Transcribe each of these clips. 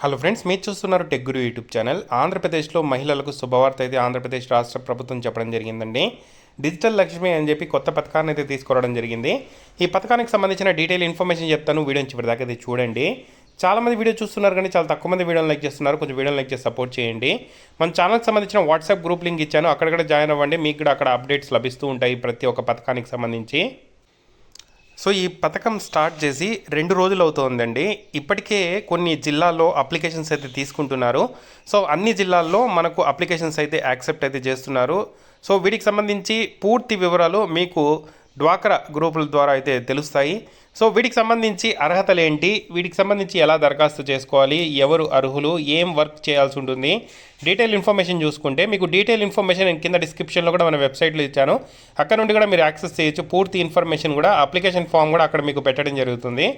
Hello friends మీరు చూస్తున్నారు tech గురు YouTube channel. ఆంధ్రప్రదేశ్లో మహిళలకు శుభవార్త అయితే ఆంధ్రప్రదేశ్ రాష్ట్ర ప్రభుత్వం చెప్పడం జరిగిందండి. డిజిటల్ లక్ష్మి అని చెప్పి కొత్త పథకాన్ని అయితే తీసుకురావడం జరిగింది. ఈ పథకానికి సంబంధించిన డీటెయిల్ ఇన్ఫర్మేషన్ చెప్తాను. వీడియో చివరి దాకా అయితే చూడండి. చాలామంది వీడియో చూస్తున్నారు కానీ చాలా తక్కువ మంది వీడియోని లైక్ చేస్తున్నారు. కొంచెం వీడియోని లైక్ చేసి సపోర్ట్ చేయండి. మన ఛానల్కి సంబంధించిన వాట్సాప్ గ్రూప్ లింక్ ఇచ్చాను. అక్కడ కూడా జాయిన్ అవ్వండి. మీకు కూడా అక్కడ అప్డేట్స్ లభిస్తూ ఉంటాయి ప్రతి ఒక్క పథకానికి సంబంధించి. సో ఈ పథకం స్టార్ట్ చేసి రెండు రోజులు అవుతుందండి ఇప్పటికే కొన్ని జిల్లాల్లో అప్లికేషన్స్ అయితే తీసుకుంటున్నారు. సో అన్ని జిల్లాల్లో మనకు అప్లికేషన్స్ అయితే యాక్సెప్ట్ అయితే చేస్తున్నారు. సో వీటికి సంబంధించి పూర్తి వివరాలు మీకు డ్వాక్రా గ్రూపుల ద్వారా అయితే తెలుస్తాయి. సో వీటికి సంబంధించి అర్హతలు ఏంటి? వీటికి సంబంధించి ఎలా దరఖాస్తు చేసుకోవాలి? ఎవరు అర్హులు? ఏం వర్క్ చేయాల్సి ఉంటుంది? డీటెయిల్ ఇన్ఫర్మేషన్ చూసుకుంటే మీకు డీటెయిల్ ఇన్ఫర్మేషన్ నేను కింద డిస్క్రిప్షన్లో కూడా మన వెబ్సైట్లో ఇచ్చాను. అక్కడ నుండి కూడా మీరు యాక్సెస్ చేయొచ్చు. పూర్తి ఇన్ఫర్మేషన్ కూడా అప్లికేషన్ ఫామ్ కూడా అక్కడ మీకు పెట్టడం జరుగుతుంది.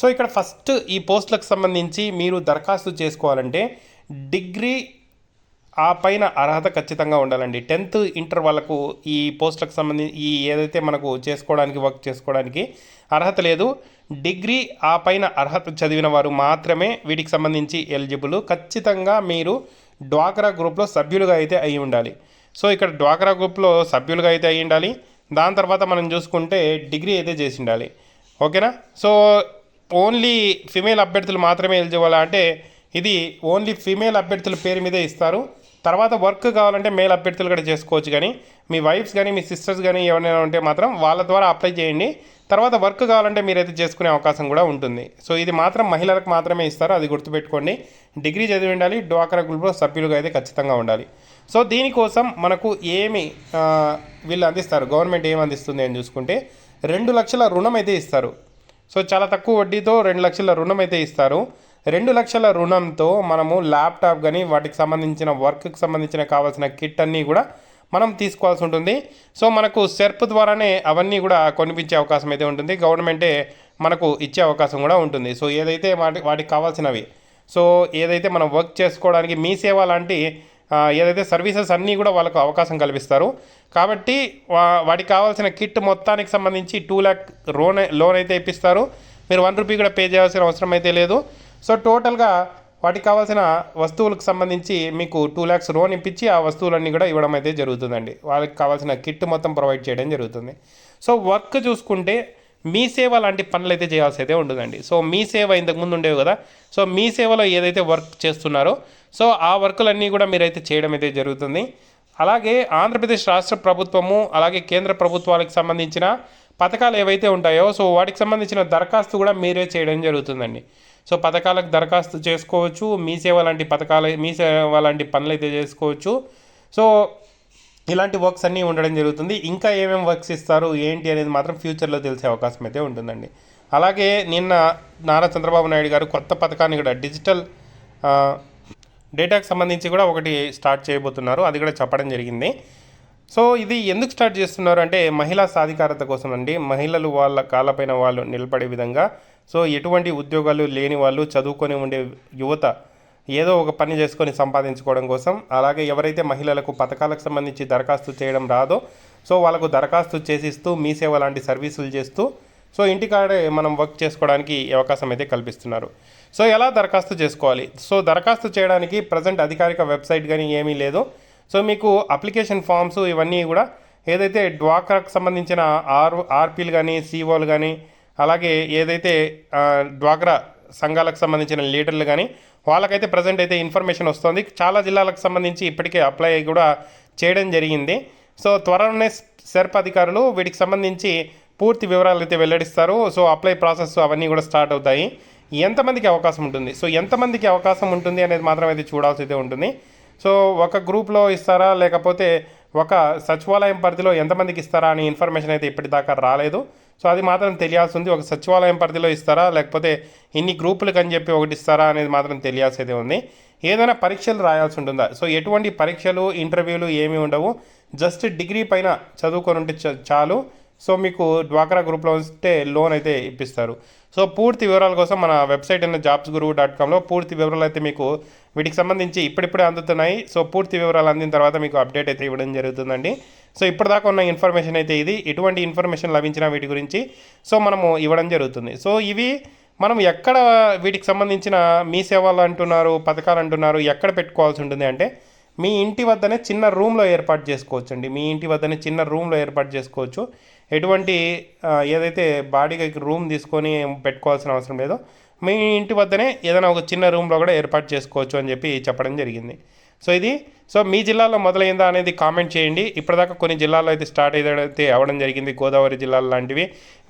సో ఇక్కడ ఫస్ట్ ఈ పోస్టులకు సంబంధించి మీరు దరఖాస్తు చేసుకోవాలంటే డిగ్రీ ఆ పైన అర్హత ఖచ్చితంగా ఉండాలండి. టెన్త్ ఇంటర్ వాళ్ళకు ఈ పోస్టులకు సంబంధించి ఈ ఏదైతే మనకు చేసుకోవడానికి వర్క్ చేసుకోవడానికి అర్హత లేదు. డిగ్రీ ఆ పైన అర్హత చదివిన వారు మాత్రమే వీటికి సంబంధించి ఎలిజిబుల్. ఖచ్చితంగా మీరు డ్వాక్రా గ్రూప్లో సభ్యులుగా అయితే అయి ఉండాలి. సో ఇక్కడ డ్వాక్రా గ్రూప్లో సభ్యులుగా అయితే అయి ఉండాలి. దాని తర్వాత మనం చూసుకుంటే డిగ్రీ అయితే చేసి ఉండాలి. ఓకేనా? సో ఓన్లీ ఫిమేల్ అభ్యర్థులు మాత్రమే ఎలిజిబుల్ అంటే ఇది ఓన్లీ ఫిమేల్ అభ్యర్థుల పేరు మీదే ఇస్తారు. తర్వాత వర్క్ కావాలంటే మేల్ అభ్యర్థులు కూడా చేసుకోవచ్చు కానీ మీ వైఫ్స్ కానీ మీ సిస్టర్స్ కానీ ఎవరైనా ఉంటే మాత్రం వాళ్ళ ద్వారా అప్లై చేయండి. తర్వాత వర్క్ కావాలంటే మీరైతే చేసుకునే అవకాశం కూడా ఉంటుంది. సో ఇది మాత్రం మహిళలకు మాత్రమే ఇస్తారు అది గుర్తుపెట్టుకోండి. డిగ్రీ చదివి ఉండాలి డ్వాక్రా గ్రూప్లో సభ్యులుగా అయితే ఖచ్చితంగా ఉండాలి. సో దీనికోసం మనకు ఏమి వీళ్ళు అందిస్తారు గవర్నమెంట్ ఏమి అందిస్తుంది అని చూసుకుంటే రెండు లక్షల రుణం అయితే ఇస్తారు. సో చాలా తక్కువ వడ్డీతో రెండు లక్షల రుణం అయితే ఇస్తారు. రెండు లక్షల రుణంతో మనము ల్యాప్టాప్ కానీ వాటికి సంబంధించిన వర్క్కి సంబంధించిన కావాల్సిన కిట్ అన్నీ కూడా మనం తీసుకోవాల్సి ఉంటుంది. సో మనకు సెర్ప్ ద్వారానే అవన్నీ కూడా కొనిపించే అవకాశం అయితే ఉంటుంది. గవర్నమెంటే మనకు ఇచ్చే అవకాశం కూడా ఉంటుంది. సో ఏదైతే వాటి వాటికి కావాల్సినవి సో ఏదైతే మనం వర్క్ చేసుకోవడానికి మీ సేవ లాంటి ఏదైతే సర్వీసెస్ అన్నీ కూడా వాళ్ళకు అవకాశం కల్పిస్తారు. కాబట్టి వా- వాటికి కావాల్సిన కిట్ మొత్తానికి సంబంధించి టూ ల్యాక్ లోన్ లోన్ అయితే ఇప్పిస్తారు. మీరు వన్ రూపీ కూడా పే చేయాల్సిన అవసరం అయితే లేదు. సో టోటల్గా వాటికి కావాల్సిన వస్తువులకు సంబంధించి మీకు టూ ల్యాక్స్ లోన్ ఇప్పించి ఆ వస్తువులన్నీ కూడా ఇవ్వడం అయితే జరుగుతుందండి. వాళ్ళకి కావాల్సిన కిట్ మొత్తం ప్రొవైడ్ చేయడం జరుగుతుంది. సో వర్క్ చూసుకుంటే మీ సేవ లాంటి పనులు అయితే చేయాల్సి అయితే ఉండదండి సో మీ సేవ ఇంతకుముందు ఉండేవి కదా. సో మీ సేవలో ఏదైతే వర్క్ చేస్తున్నారో సో ఆ వర్కులన్నీ కూడా మీరైతే చేయడం అయితే జరుగుతుంది. అలాగే ఆంధ్రప్రదేశ్ రాష్ట్ర ప్రభుత్వము అలాగే కేంద్ర ప్రభుత్వాలకు సంబంధించిన పథకాలు ఏవైతే ఉంటాయో సో వాటికి సంబంధించిన దరఖాస్తు కూడా మీరే చేయడం జరుగుతుందండి. సో పథకాలకు దరఖాస్తు చేసుకోవచ్చు మీ సేవ లాంటి పథకాలు మీ సేవ లాంటి పనులు అయితే చేసుకోవచ్చు. సో ఇలాంటి వర్క్స్ అన్నీ ఉండడం జరుగుతుంది. ఇంకా ఏమేమి వర్క్స్ ఇస్తారు ఏంటి అనేది మాత్రం ఫ్యూచర్లో తెలిసే అవకాశం అయితే ఉంటుందండి. అలాగే నిన్న నారా చంద్రబాబు నాయుడు గారు కొత్త పథకాన్ని కూడా డిజిటల్ డేటాకు సంబంధించి కూడా ఒకటి స్టార్ట్ చేయబోతున్నారు. అది కూడా చెప్పడం జరిగింది. సో ఇది ఎందుకు స్టార్ట్ చేస్తున్నారు అంటే మహిళా సాధికారత కోసం అండి. మహిళలు వాళ్ళ కాళ్ళపైన వాళ్ళు నిలబడే విధంగా సో ఎటువంటి ఉద్యోగాలు లేని వాళ్ళు చదువుకొని ఉండే యువత ఏదో ఒక పని చేసుకొని సంపాదించుకోవడం కోసం అలాగే ఎవరైతే మహిళలకు పథకాలకు సంబంధించి దరఖాస్తు చేయడం రాదో సో వాళ్ళకు దరఖాస్తు చేసిస్తూ మీ సేవ లాంటి సర్వీసులు చేస్తూ సో ఇంటికాడే మనం వర్క్ చేసుకోవడానికి అవకాశం అయితే కల్పిస్తున్నారు. సో ఎలా దరఖాస్తు చేసుకోవాలి? సో దరఖాస్తు చేయడానికి ప్రజెంట్ అధికారిక వెబ్సైట్ కానీ ఏమీ లేదు. సో మీకు అప్లికేషన్ ఫామ్స్ ఇవన్నీ కూడా ఏదైతే డ్వాక్రాకు సంబంధించిన ఆర్ ఆర్పీలు కానీ సీఓలు కానీ అలాగే ఏదైతే డ్వాక్రా సంఘాలకు సంబంధించిన లీడర్లు కానీ వాళ్ళకైతే ప్రజెంట్ అయితే ఇన్ఫర్మేషన్ వస్తుంది. చాలా జిల్లాలకు సంబంధించి ఇప్పటికే అప్లై కూడా చేయడం జరిగింది. సో త్వరలోనే సెర్ప్ అధికారులు వీటికి సంబంధించి పూర్తి వివరాలు అయితే వెల్లడిస్తారు. సో అప్లై ప్రాసెస్ అవన్నీ కూడా స్టార్ట్ అవుతాయి. ఎంతమందికి అవకాశం ఉంటుంది? సో ఎంతమందికి అవకాశం ఉంటుంది అనేది మాత్రం అయితే చూడాల్సి అయితే ఉంటుంది. సో ఒక గ్రూప్లో ఇస్తారా? లేకపోతే ఒక సచివాలయం పరిధిలో ఎంతమందికి ఇస్తారా? అనే ఇన్ఫర్మేషన్ అయితే ఇప్పటిదాకా రాలేదు. సో అది మాత్రం తెలియాల్సి ఉంది ఒక సచివాలయం పరిధిలో ఇస్తారా? లేకపోతే ఇన్ని గ్రూపులకు అని చెప్పి ఒకటి ఇస్తారా అనేది మాత్రం తెలియాల్సి ఉంది. ఏదైనా పరీక్షలు రాయాల్సి ఉంటుందా? సో ఎటువంటి పరీక్షలు ఇంటర్వ్యూలు ఏమీ ఉండవు. జస్ట్ డిగ్రీ పైన చదువుకొని ఉంటే చ- చాలు. సో మీకు డ్వాక్రా గ్రూప్లో ఉంటే లోన్ అయితే ఇప్పిస్తారు. సో పూర్తి వివరాల కోసం మన వెబ్సైట్ అయిన జాబ్స్ గురువు డాట్ కామ్లో పూర్తి వివరాలు అయితే మీకు వీటికి సంబంధించి ఇప్పుడిప్పుడే అందుతున్నాయి. సో పూర్తి వివరాలు అందిన తర్వాత మీకు అప్డేట్ అయితే ఇవ్వడం జరుగుతుందండి. సో ఇప్పటిదాకా ఉన్న ఇన్ఫర్మేషన్ అయితే ఇది. ఎటువంటి ఇన్ఫర్మేషన్ లభించినా వీటి గురించి సో మనము ఇవ్వడం జరుగుతుంది. సో ఇవి మనం ఎక్కడ వీటికి సంబంధించిన మీ సేవలు అంటున్నారు పథకాలు అంటున్నారు ఎక్కడ పెట్టుకోవాల్సి ఉంటుంది అంటే మీ ఇంటి వద్దనే చిన్న రూమ్లో ఏర్పాటు చేసుకోవచ్చు అండి మీ ఇంటి వద్దనే చిన్న రూమ్లో ఏర్పాటు చేసుకోవచ్చు. ఎటువంటి ఏదైతే బాడీకి రూమ్ తీసుకొని పెట్టుకోవాల్సిన అవసరం లేదో మీ ఇంటి వద్దనే ఏదైనా ఒక చిన్న రూమ్లో కూడా ఏర్పాటు చేసుకోవచ్చు అని చెప్పి చెప్పడం జరిగింది. సో ఇది సో మీ జిల్లాలో మొదలైందా అనేది కామెంట్ చేయండి. ఇప్పటిదాకా కొన్ని జిల్లాల్లో అయితే స్టార్ట్ అయితే అవ్వడం జరిగింది. గోదావరి జిల్లాలు లాంటివి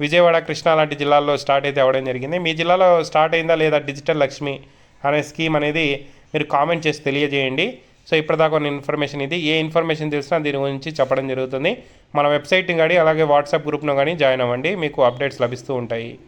విజయవాడ కృష్ణా లాంటి జిల్లాల్లో స్టార్ట్ అయితే అవ్వడం జరిగింది. మీ జిల్లాలో స్టార్ట్ అయిందా లేదా డిజిటల్ లక్ష్మి అనే స్కీమ్ అనేది మీరు కామెంట్ చేసి తెలియజేయండి. సో ఇప్పటిదాకా ఉన్న ఇన్ఫర్మేషన్ ఇది. ఏ ఇన్ఫర్మేషన్ తెలిసినా దీని గురించి చెప్పడం జరుగుతుంది. మన వెబ్సైట్ని కానీ అలాగే వాట్సాప్ గ్రూప్ను కానీ జాయిన్ అవ్వండి. మీకు అప్డేట్స్ లభిస్తూ ఉంటాయి.